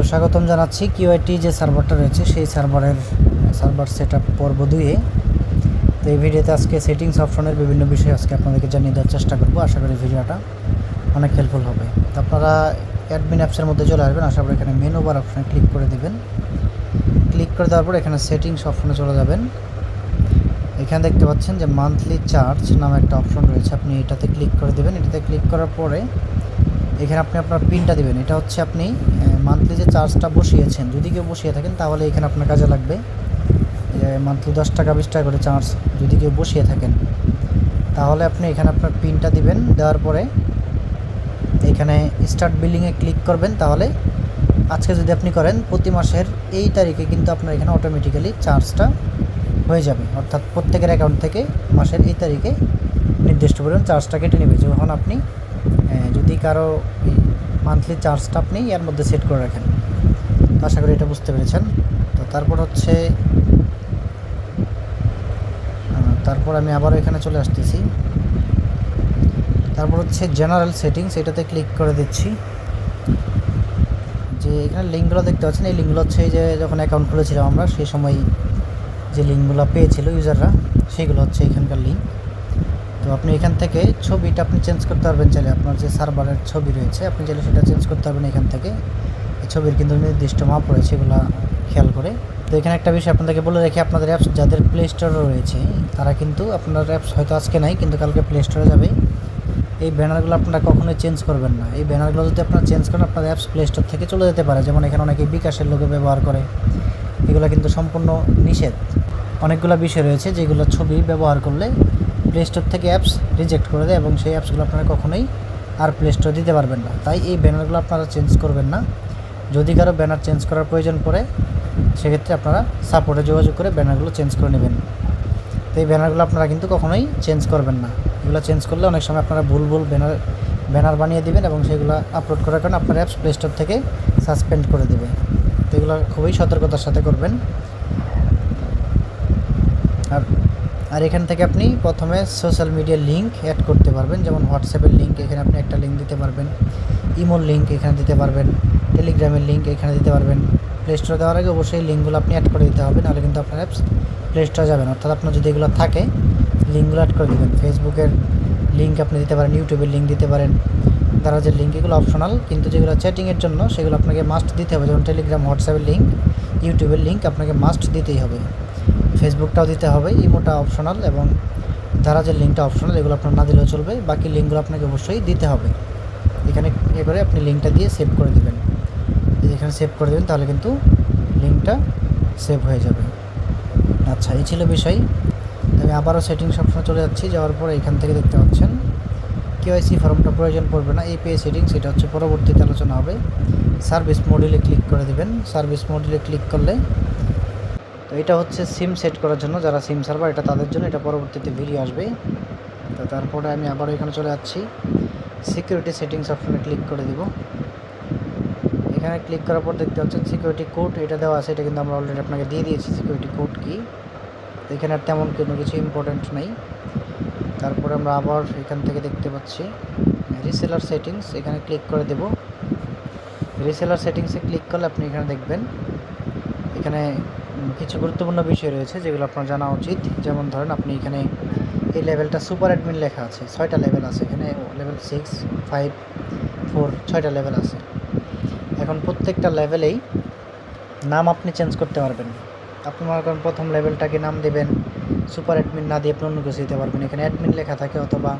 তো স্বাগতম জানাচ্ছি কিউআইটি যে সার্ভারটা রয়েছে, সেই সার্ভারের সার্ভার সেট আপ পর্ব দুইয়ে। তো এই ভিডিওতে আজকে সেটিংস অপশনের বিভিন্ন বিষয় আজকে আপনাদেরকে জানিয়ে দেওয়ার চেষ্টা করব। আশা করি ভিডিওটা অনেক হেল্পফুল হবে। তো আপনারা অ্যাডমিন অ্যাপসের মধ্যে চলে আসবেন, আশা করি এখানে মেনু বার অপশনে ক্লিক করে দেবেন। ক্লিক করে দেওয়ার পর এখানে সেটিংস অপশনে চলে যাবেন। এখানে দেখতে পাচ্ছেন যে মান্থলি চার্জ নামে একটা অপশন রয়েছে, আপনি এটাতে ক্লিক করে দেবেন। এটাতে ক্লিক করার পরে এখানে আপনি আপনার পিনটা দিবেন। এটা হচ্ছে আপনি মান্থলি যে চার্জটা বসিয়েছেন, যদি কেউ বসিয়ে থাকেন, তাহলে এখানে আপনার কাজে লাগবে। মান্থলি দশ টাকা, বিশ টাকা করে চার্জ যদি কেউ বসিয়ে থাকেন। তাহলে আপনি এখানে আপনার পিনটা দিবেন, দেওয়ার পরে এখানে স্টার্ট বিল্ডিংয়ে ক্লিক করবেন, তাহলে আজকে যদি আপনি করেন, প্রতি মাসের এই তারিখে কিন্তু আপনার এখানে অটোমেটিক্যালি চার্জটা হয়ে যাবে। অর্থাৎ প্রত্যেকের অ্যাকাউন্ট থেকে মাসের এই তারিখে নির্দিষ্ট পরিমাণ চার্জটা কেটে নেবে। যখন আপনি যদি কারও মান্থলি চার্জটা আপনি এর মধ্যে সেট করে রাখেন। তো আশা করি এটা বুঝতে পেরেছেন। তো তারপর হচ্ছে তারপর আমি আবারও এখানে চলে আসতেছি। তারপর হচ্ছে জেনারেল সেটিংস এটাতে ক্লিক করে দিচ্ছি। যে এখানে লিঙ্কগুলো দেখতে পাচ্ছেন, এই লিঙ্কগুলো হচ্ছে যে যখন অ্যাকাউন্ট খুলেছিলাম আমরা, সেই সময় যে লিঙ্কগুলো পেয়েছিল ইউজাররা সেগুলো হচ্ছে এখানকার লিঙ্ক তো আপনি এখান থেকে ছবিটা আপনি চেঞ্জ করতে পারবেন চাইলে আপনার যে সার্ভারের ছবি রয়েছে, আপনি চাইলে সেটা চেঞ্জ করতে পারবেন এখান থেকে। এই ছবির কিন্তু নির্দিষ্ট মাপ রয়েছে, এগুলো খেয়াল করে। তো এখানে একটা বিষয় আপনাদেরকে বলে রাখি, আপনাদের অ্যাপস যাদের প্লে স্টোরে রয়েছে, তারা কিন্তু আপনার অ্যাপস হয়তো আজকে নাই, কিন্তু কালকে প্লে স্টোরে যাবে। এই ব্যানারগুলো আপনারা কখনোই চেঞ্জ করবেন না। এই ব্যানারগুলো যদি আপনারা চেঞ্জ করেন আপনার অ্যাপস প্লে স্টোর থেকে চলে যেতে পারে। যেমন এখানে অনেকে বিকাশের লোকে ব্যবহার করে। এগুলো কিন্তু সম্পূর্ণ নিষেধ। অনেকগুলো বিষয় রয়েছে যেগুলো ছবি ব্যবহার করলে প্লে স্টোর থেকে অ্যাপস রিজেক্ট করে দেয় এবং সেই অ্যাপসগুলো আপনারা কখনোই আর প্লে স্টোর দিতে পারবেন না। তাই এই ব্যানারগুলো আপনারা চেঞ্জ করবেন না। যদি কারও ব্যানার চেঞ্জ করার প্রয়োজন পড়ে, সেক্ষেত্রে আপনারা সাপোর্টে যোগাযোগ করে ব্যানারগুলো চেঞ্জ করে নেবেন। তো এই ব্যানারগুলো আপনারা কিন্তু কখনোই চেঞ্জ করবেন না। এগুলো চেঞ্জ করলে অনেক সময় আপনারা ভুল ভুল ব্যানার ব্যানার বানিয়ে দেবেন এবং সেগুলো আপলোড করার কারণে আপনার অ্যাপস প্লে স্টোর থেকে সাসপেন্ড করে দেবে তো এগুলো খুবই সতর্কতার সাথে করবেন আর আর এখান থেকে আপনি প্রথমে সোশ্যাল মিডিয়ার লিঙ্ক অ্যাড করতে পারবেন। যেমন হোয়াটসঅ্যাপের লিঙ্ক এখানে আপনি একটা লিঙ্ক দিতে পারবেন। ইমোর লিঙ্ক এখানে দিতে পারবেন। টেলিগ্রামের লিঙ্ক এখানে দিতে পারবেন। প্লে স্টোরে দেওয়ার আগে অবশ্যই লিঙ্কগুলো আপনি অ্যাড করে দিতে হবে, নাহলে কিন্তু আপনার অ্যাপস প্লে স্টোরে যাবেন অর্থাৎ আপনার যদি এগুলো থাকে লিঙ্কগুলো অ্যাড করে দেবেন। ফেসবুকের লিঙ্ক আপনি দিতে পারেন ইউটিউবের লিঙ্ক দিতে পারেন। তারা যে লিঙ্ক এগুলো অপশনাল কিন্তু যেগুলো চ্যাটিংয়ের জন্য, সেগুলো আপনাকে মাস্ট দিতে হবে। যেমন টেলিগ্রাম হোয়াটসঅ্যাপের লিঙ্ক ইউটিউবের লিঙ্ক আপনাকে মাস্ট দিতেই হবে। ফেসবুকটাও দিতে হবে ইমোটা অপশনাল এবং তারা যে লিঙ্কটা অপশনাল এগুলো আপনার না দিলেও চলবে। বাকি লিঙ্কগুলো আপনাকে অবশ্যই দিতে হবে। এখানে এ করে আপনি লিঙ্কটা দিয়ে সেভ করে দেবেন। এখানে সেভ করে দেবেন তাহলে কিন্তু লিঙ্কটা সেভ হয়ে যাবে। আচ্ছা এই ছিল বিষয়। আমি আবারও সেটিংস অপশনে চলে যাচ্ছি। যাওয়ার পরে এখান থেকে দেখতে পাচ্ছেন কেওয়াইসি ফর্মটা প্রয়োজন পড়বে না। এই পে সেটিংস এটা হচ্ছে পরবর্তীতে আলোচনা হবে। সার্ভিস মডিউলে ক্লিক করে দেবেন। সার্ভিস মডিউলে ক্লিক করলে তো এটা হচ্ছে সিম সেট করার জন্য যারা সিম সার্ভার এটা তাদের জন্য। এটা পরবর্তীতে ভিডিও আসবে। তো তারপরে আমি আবারও এখানে চলে যাচ্ছি। সিকিউরিটি সেটিংস অপশনে ক্লিক করে দিব। এখানে ক্লিক করার পর দেখতে পাচ্ছেন সিকিউরিটি কোড এটা দেওয়া আছে। এটা কিন্তু আমরা অলরেডি আপনাকে দিয়ে দিয়েছি সিকিউরিটি কোড কি। তো এখানে আর তেমন কোনো কিছু ইম্পর্টেন্ট নেই। তারপরে আমরা আবার এখান থেকে দেখতে পাচ্ছি রিসেলার সেটিংস এখানে ক্লিক করে দেব। রিসেলার সেটিংসে ক্লিক করলে আপনি এখানে দেখবেন। এখানে কিছু গুরুত্বপূর্ণ বিষয় রয়েছে যেগুলো আপনার জানা উচিত। যেমন ধরেন আপনি এখানে এই লেভেলটা সুপার অ্যাডমিন লেখা আছে, ছয়টা লেভেল আছে। এখানে লেভেল সিক্স ফাইভ ফোর ছয়টা লেভেল আছে। এখন প্রত্যেকটা লেভেলেই নাম আপনি চেঞ্জ করতে পারবেন। আপনি মনে করেন প্রথম লেভেলটাকে নাম দেবেন সুপার অ্যাডমিন না দিয়ে আপনি অন্য কিছু দিতে পারবেন। এখানে অ্যাডমিন লেখা থাকে অথবা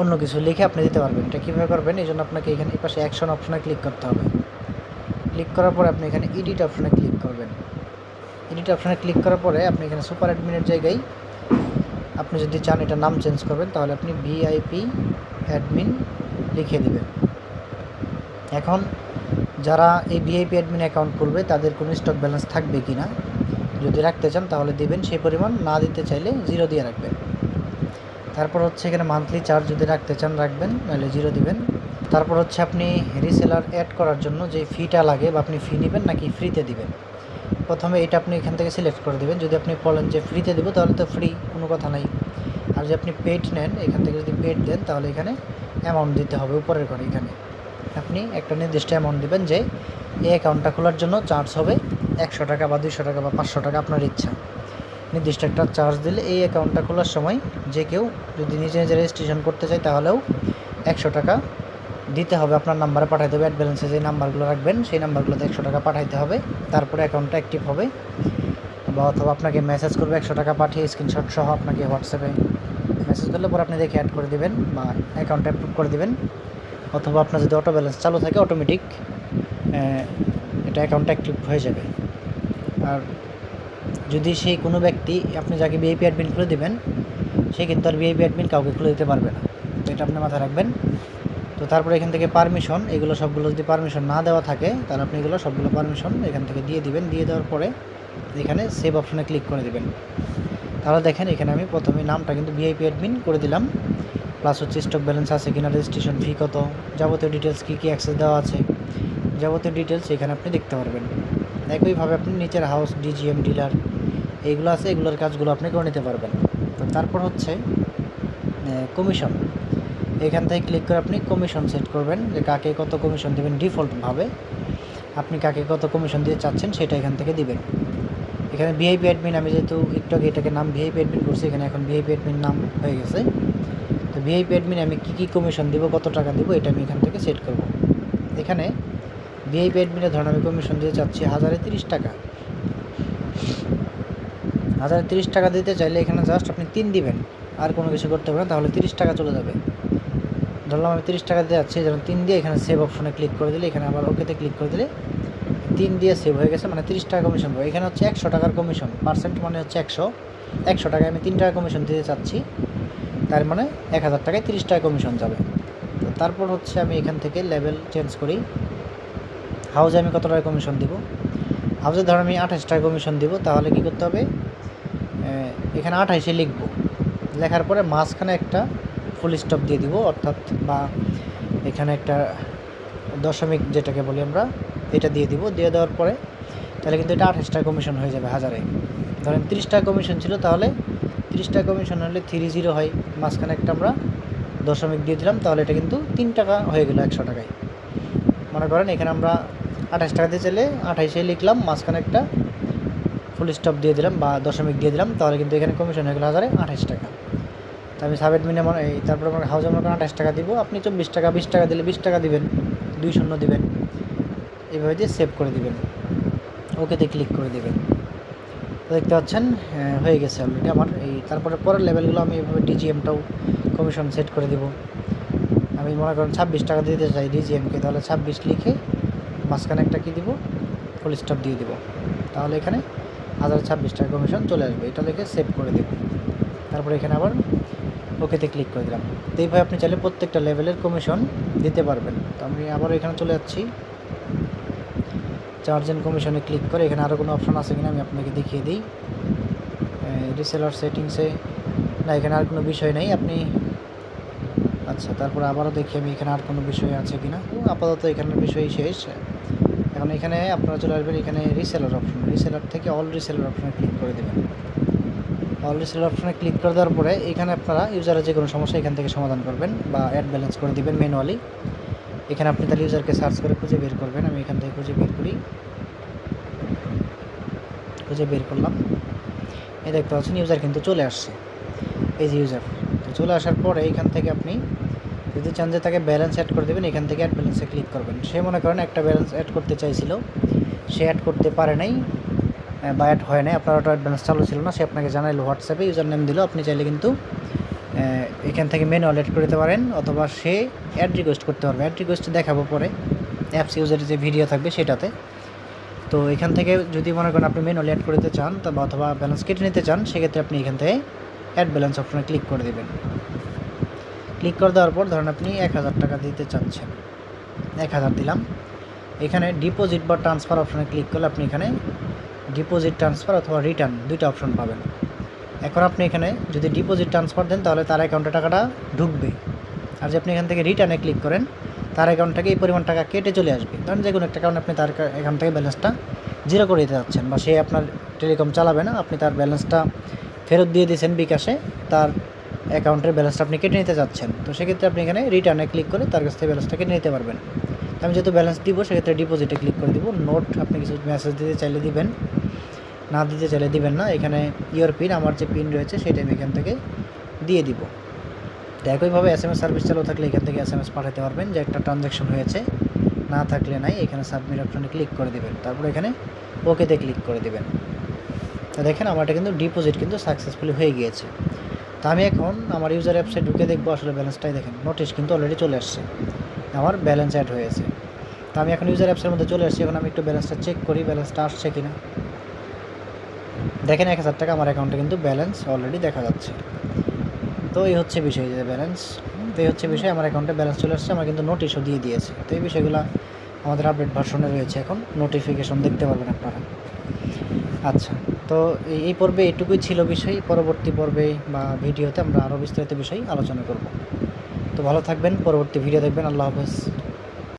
অন্য কিছু লিখে আপনি দিতে পারবেন। এটা কীভাবে করবেন? এই জন্য আপনাকে এখানে পাশে অ্যাকশন অপশনে ক্লিক করতে হবে। ক্লিক করার পরে আপনি এখানে এডিট অপশনে ক্লিক করবেন। এডিট অপশনে ক্লিক করার পরে আপনি এখানে সুপার অ্যাডমিনের জায়গায় আপনি যদি চান এটা নাম চেঞ্জ করবেন, তাহলে আপনি ভিআইপি অ্যাডমিন লিখে দেবেন। এখন যারা এই ভিআইপি অ্যাডমিন অ্যাকাউন্ট করবে তাদের কোনো স্টক ব্যালেন্স থাকবে কি না যদি রাখতে চান, তাহলে দিবেন। সেই পরিমাণ না দিতে চাইলে জিরো দিয়ে রাখবেন। তারপর হচ্ছে এখানে মান্থলি চার্জ যদি রাখতে চান, রাখবেন নাহলে জিরো দিবেন। তারপর হচ্ছে আপনি রিসেলার অ্যাড করার জন্য যে ফিটা লাগে, বা আপনি ফি নেবেন নাকি ফ্রিতে দিবেন। প্রথমে এটা আপনি এখান থেকে সিলেক্ট করে দেবেন। যদি আপনি বলেন যে ফ্রিতে দেবো, তাহলে তো ফ্রি কোনো কথা নাই। আর যদি আপনি পেড নেন, এখান থেকে যদি পেড দেন, তাহলে এখানে অ্যামাউন্ট দিতে হবে উপরের ঘরে এখানে। আপনি একটা নির্দিষ্ট অ্যামাউন্ট দেবেন যে এই অ্যাকাউন্টটা খোলার জন্য চার্জ হবে একশো টাকা বা দুইশো টাকা বা পাঁচশো টাকা, আপনার ইচ্ছা। নির্দিষ্ট একটা চার্জ দিলে এই অ্যাকাউন্টটা খোলার সময় যে কেউ যদি নিজে নিজে রেজিস্ট্রেশন করতে চায়, তাহলেও একশো টাকা দিতে হবে, আপনার নাম্বারে পাঠাইতে হবে অ্যাড ব্যালেন্সে যে নাম্বারগুলো রাখবেন, সেই নাম্বারগুলোতে একশো টাকা পাঠাইতে হবে, তারপরে অ্যাকাউন্টটা অ্যাক্টিভ হবে, বা অথবা আপনাকে মেসেজ করবে, একশো টাকা পাঠিয়ে স্ক্রিনশট সহ আপনাকে হোয়াটসঅ্যাপে মেসেজ করলে পরে আপনি দেখে অ্যাড করে দেবেন, বা অ্যাকাউন্ট অ্যাপ্রুভ করে দেবেন, অথবা আপনার যদি অটো ব্যালেন্স চালু থাকে অটোমেটিক এটা অ্যাকাউন্ট অ্যাক্টিভ হয়ে যাবে। আর যদি সেই কোনো ব্যক্তি, আপনি যাকে বিআইপি অ্যাডমিন খুলে দেবেন, সে কিন্তু আর বিআইপি অ্যাডমিন কাউকে খুলে দিতে পারবে না। এটা আপনি মাথায় রাখবেন। তো তারপরে এখান থেকে পারমিশন এগুলো সবগুলো যদি পারমিশন না দেওয়া থাকে, তাহলে আপনি এগুলো সবগুলো পারমিশন এখান থেকে দিয়ে দিবেন। দিয়ে দেওয়ার পরে এখানে সেভ অপশনে ক্লিক করে দিবেন। তাহলে দেখেন এখানে আমি প্রথমে নামটা কিন্তু ভিআইপি অ্যাডমিন করে দিলাম। প্লাস হচ্ছে স্টক ব্যালেন্স আছে কিনা রেজিস্ট্রেশন ফি কত, যাবতীয় ডিটেলস কী কী অ্যাক্সেস দেওয়া আছে, যাবতীয় ডিটেলস এখানে আপনি দেখতে পারবেন। একইভাবে আপনি নিচের হাউস ডিজিএম ডিলার এইগুলো আছে, এগুলোর কাজগুলো আপনি করে নিতে পারবেন। তো তারপর হচ্ছে কমিশন এখান থেকে ক্লিক করে আপনি কমিশন সেট করবেন যে কাকে কত কমিশন দেবেন ডিফল্টভাবে আপনি কাকে কত কমিশন দিয়ে চাচ্ছেন সেটা এখান থেকে দিবেন। এখানে ভিআইপি অ্যাডমিন আমি যেহেতু একটু এটাকে নাম ভিআইপি অ্যাডমিন করছি, এখানে এখন ভিআইপি অ্যাডমিন নাম হয়ে গেছে। তো ভিআইপি অ্যাডমিন আমি কী কী কমিশন দিব, কত টাকা দিব, এটা আমি এখান থেকে সেট করব। এখানে ভিআইপি অ্যাডমিনের ধরুন আমি কমিশন দিয়ে চাচ্ছি হাজারে তিরিশ টাকা। হাজারে তিরিশ টাকা দিতে চাইলে এখানে জাস্ট আপনি তিন দিবেন। আর কোনো কিছু করতে হবে না, তাহলে তিরিশ টাকা চলে যাবে। ধরলাম আমি তিরিশ টাকা দিয়ে যাচ্ছি যেমন তিন দিয়ে এখানে সেভ অপশনে ক্লিক করে দিলে, এখানে আবার ওকেতে ক্লিক করে দিলে তিন দিয়ে সেভ হয়ে গেছে মানে তিরিশ টাকা কমিশন পাবো। এখানে হচ্ছে একশো টাকার কমিশন পার্সেন্ট মানে হচ্ছে একশো। একশো টাকায় আমি তিন টাকা কমিশন দিতে চাচ্ছি, তার মানে এক হাজার টাকায় তিরিশ টাকা কমিশন যাবে। তো তারপর হচ্ছে আমি এখান থেকে লেভেল চেঞ্জ করি। হাউজে আমি কত টাকা কমিশন দিব? হাউজে ধর আমি আঠাশ টাকা কমিশন দিব, তাহলে কি করতে হবে? এখানে আঠাইশে লিখব। লেখার পরে মাঝখানে একটা ফুল স্টপ দিয়ে দিব, অর্থাৎ বা এখানে একটা দশমিক যেটাকে বলি আমরা, এটা দিয়ে দিব। দিয়ে দেওয়ার পরে তাহলে কিন্তু এটা আঠাশ টাকা কমিশন হয়ে যাবে হাজারে। ধরেন তিরিশ টাকা কমিশন ছিল, তাহলে তিরিশ টাকা কমিশন হলে থ্রি জিরো হয়। মাঝখানে একটা আমরা দশমিক দিয়ে দিলাম, তাহলে এটা কিন্তু তিন টাকা হয়ে গেলো একশো টাকায়। মনে করেন এখানে আমরা আঠাশ টাকা দিয়ে চাইলে আঠাইশে লিখলাম, মাঝখানে একটা ফুল স্টপ দিয়ে দিলাম বা দশমিক দিয়ে দিলাম, তাহলে কিন্তু এখানে কমিশন হয়ে গেলো হাজারে আঠাশ টাকা। তো আমি সাব অ্যাডমিনে মনে এই তারপর আমার মনে করেন আঠাশ টাকা দিব, আপনি চব্বিশ টাকা, বিশ টাকা দিলে বিশ টাকা দিবেন, দুই শূন্য দিবেন। এইভাবে দিয়ে সেভ করে দিবেন। ওকেতে ক্লিক করে দেবেন। দেখতে পাচ্ছেন হয়ে গেছে অলরেডি আমার। এই তারপরে পরের লেভেলগুলো আমি এইভাবে ডিজিএমটাও কমিশন সেট করে দিব। আমি মনে করেন ছাব্বিশ টাকা দিতে চাই ডিজিএমকে তাহলে ছাব্বিশ লিখে মাঝখানে একটা কী দিব? ফুল স্টপ দিয়ে দিব। তাহলে এখানে হাজার ছাব্বিশ টাকা কমিশন চলে আসবে। এটা লিখে সেভ করে দেব। তারপরে এখানে আবার ওকেতে ক্লিক করে দিলাম। তো এইভাবে আপনি চাইলে প্রত্যেকটা লেভেলের কমিশন দিতে পারবেন। তো আমি আবার এখানে চলে যাচ্ছি। চার্জ অ্যান্ড কমিশনে ক্লিক করে এখানে আরও কোনো অপশন আছে কিনা আমি আপনাকে দেখিয়ে দিই। রিসেলার সেটিংসে না, এখানে আর কোনো বিষয় নেই। আপনি আচ্ছা তারপরে আবারও দেখি আমি এখানে আর কোনো বিষয় আছে কিনা। আপাতত এখানের বিষয় শেষ। এখন এখানে আপনারা চলে আসবেন এখানে রিসেলার অপশন রিসেলার থেকে অল রিসেলার অপশনে ক্লিক করে দেবেন। অল রিসেলার অপশনে ক্লিক করে দেওয়ার পরে এখানে আপনারা ইউজারের যে কোনো সমস্যা এখান থেকে সমাধান করবেন বা অ্যাড ব্যালেন্স করে দিবেন ম্যানুয়ালি এখানে আপনি তাহলে ইউজারকে সার্চ করে খুঁজে বের করবেন। আমি এখান থেকে খুঁজে বের করি। খুঁজে বের করলাম। এই দেখতে পাচ্ছেন ইউজার কিন্তু চলে আসছে। এই যে ইউজার তো চলে আসার পরে এখান থেকে আপনি যদি চান যে তাকে ব্যালেন্স অ্যাড করে দেবেন, এখান থেকে অ্যাড ব্যালেন্সে ক্লিক করবেন। সে মনে করেন একটা ব্যালেন্স অ্যাড করতে চাইছিল। সে অ্যাড করতে পারে নাই। বা অ্যাড হয় নাই, আপনার অটো অ্যাড ব্যালেন্স চালু ছিল না, সে আপনাকে জানাইলো হোয়াটসঅ্যাপে ইউজার নেম দিল, আপনি চাইলে কিন্তু এখান থেকে ম্যানুয়াল অ্যাড করতে পারেন, অথবা সে অ্যাড রিকোয়েস্ট করতে পারবে। অ্যাড রিকোয়েস্ট দেখাবো পরে অ্যাপস ইউজারের যে ভিডিও থাকবে সেটাতে। তো এখান থেকে যদি মনে করেন আপনি ম্যানুয়াল অ্যাড করতে চান তবে অথবা ব্যালেন্স কেটে নিতে চান, সেক্ষেত্রে আপনি এখান থেকে অ্যাড ব্যালেন্স অপশনে ক্লিক করে দেবেন। ক্লিক করে দেওয়ার পর ধরেন আপনি এক হাজার টাকা দিতে চাচ্ছেন। এক হাজার দিলাম। এখানে ডিপোজিট বা ট্রান্সফার অপশনে ক্লিক করলে আপনি এখানে ডিপোজিট ট্রান্সফার অথবা রিটার্ন দুইটা অপশন পাবেন। এখন আপনি এখানে যদি ডিপোজিট ট্রান্সফার দেন, তাহলে তার অ্যাকাউন্টে টাকাটা ঢুকবে আর যদি আপনি এখান থেকে রিটার্নে ক্লিক করেন, তার অ্যাকাউন্ট থেকে এই পরিমাণ টাকা কেটে চলে আসবে। কারণ যে কোনো একটা কারণে আপনি তার অ্যাকাউন্ট থেকে ব্যালেন্সটা জিরো করে দিতে যাচ্ছেন বা সে আপনার টেলিকম চালাবে না, আপনি তার ব্যালেন্সটা ফেরত দিয়ে দিয়েছেন বিকাশে, তার অ্যাকাউন্টের ব্যালেন্সটা আপনি কেটে নিতে যাচ্ছেন। তো সেক্ষেত্রে আপনি এখানে রিটার্নে ক্লিক করে তার কাছ থেকে ব্যালেন্সটা কেটে নিতে পারবেন। আমি যেহেতু ব্যালেন্স দিব, সেক্ষেত্রে ডিপোজিটে ক্লিক করে দিব। নোট আপনি কিছু মেসেজ দিতে চাইলে দিবেন। না দিতে চাইলে দিবেন না। এখানে ইয়োর পিন আমার যে পিন রয়েছে সেটা আমি এখান থেকে দিয়ে দিব। তো একইভাবে এস এম এস সার্ভিস চালু থাকলে এখান থেকে এস এম এস পাঠাতে পারবেন যে একটা ট্রানজ্যাকশন হয়েছে। না থাকলে নাই, এখানে সাবমিট অপশনে ক্লিক করে দেবেন। তারপর এখানে ওকেতে ক্লিক করে দেবেন। তো দেখেন, আমারটা কিন্তু ডিপোজিট কিন্তু সাকসেসফুলি হয়ে গিয়েছে। তো আমি এখন আমার ইউজার অ্যাপসে ঢুকে দেখব আসলে ব্যালেন্সটাই দেখেন। নোটিশ কিন্তু অলরেডি চলে আসছে। আমার ব্যালেন্স অ্যাড হয়েছে। তো আমি এখন ইউজার অ্যাপসের মধ্যে চলে আসছি। এখন আমি একটু ব্যালেন্সটা চেক করি ব্যালেন্সটা আসছে কিনা। দেখেন এক হাজার টাকা আমার অ্যাকাউন্টে কিন্তু ব্যালেন্স অলরেডি দেখা যাচ্ছে। তো এই হচ্ছে বিষয় যে ব্যালেন্স তো এই হচ্ছে বিষয় আমার অ্যাকাউন্টে ব্যালেন্স চলে আসছে, আমার কিন্তু নোটিশও দিয়ে দিয়েছে। তো এই বিষয়গুলো আমাদের আপডেট ভার্সনে রয়েছে এখন নোটিফিকেশন দেখতে পারবেন আপনারা। আচ্ছা তো এই- পর্বে এটুকুই ছিল বিষয়, পরবর্তী পর্বে বা ভিডিওতে আমরা আরও বিস্তারিত বিষয় আলোচনা করব। তো ভালো থাকবেন, পরবর্তী ভিডিও দেখবেন, আল্লাহ হাফেজ।